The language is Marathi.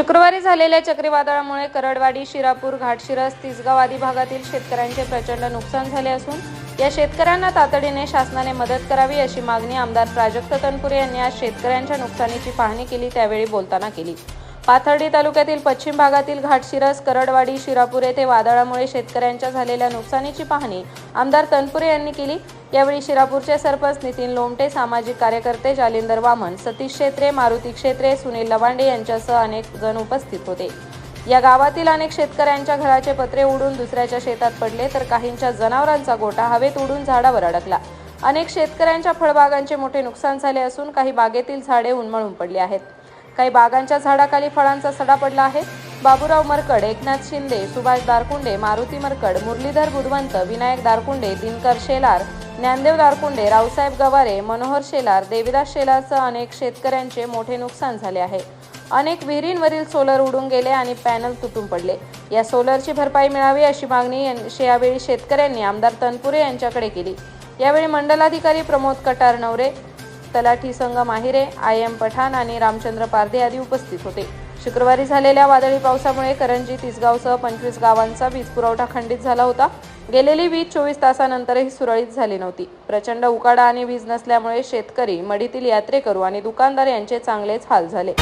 शुक्रवारी झालेल्या चक्रीवादळामुळे करडवाडी शिरापूर घाटशिरस तिसगाव आदी भागातील शेतकऱ्यांचे प्रचंड नुकसान झाले असून या शेतकऱ्यांना तातडीने शासनाने मदत करावी अशी मागणी आमदार प्राजक्त तनपुरे यांनी आज शेतकऱ्यांच्या नुकसानीची पाहणी केली त्यावेळी बोलताना केली. पाथर्डी तालुक्यातील पश्चिम भागातील घाटशिरस करडवाडी शिरापूर येथे वादळामुळे शेतकऱ्यांच्या झालेल्या नुकसानीची पाहणी आमदार तनपुरे यांनी केली. यावेळी शिरापूरचे सरपंच नितीन लोमटे सामाजिक कार्यकर्ते जालिंदर वामन सतीश क्षेत्रे मारुती क्षेत्रे सुनील लवांडे यांच्यासह अनेक जण उपस्थित होते. या गावातील अनेक शेतकऱ्यांच्या घराचे पत्रे उडून दुसऱ्याच्या शेतात पडले तर काहींच्या जनावरांचा गोटा हवेत उडून झाडावर अडकला. अनेक शेतकऱ्यांच्या फळबागांचे मोठे नुकसान झाले असून काही बागेतील झाडे उन्मळून पडली आहेत. काही बागांच्या झाडाखाली फळांचा सडा पडला आहे. बाबूराव मरकड एकनाथ शिंदे सुभाष दारकुंडे मारुती मरकड मुरलीधर बुधवंत विनायक दारकुंडे दिनकर शेलार ज्ञानदेव दारकुंडे रावसाहेब गवारे मनोहर शेलार देविदास शेलारसह अनेक शेतकऱ्यांचे मोठे नुकसान झाले आहे. अनेक विहिरींवरील सोलर उडून गेले आणि पॅनल तुटून पडले. या सोलरची भरपाई मिळावी अशी मागणी यावेळी शेतकऱ्यांनी आमदार तनपुरे यांच्याकडे केली. यावेळी मंडलाधिकारी प्रमोद कटार नवरे तलाठी संघ माहिरे आय एम पठाण आणि रामचंद्र पारधे आदी उपस्थित होते. शुक्रवारी झालेल्या वादळी पावसामुळे करंजी तिसगावसह पंचवीस गावांचा वीज पुरवठा खंडित झाला होता. गेलेली वीज चोवीस तासानंतरही सुरळीत झाली नव्हती. प्रचंड उकाडा आणि वीज नसल्यामुळे शेतकरी मडीतील यात्रेकरू आणि दुकानदार यांचे चांगलेच हाल झाले.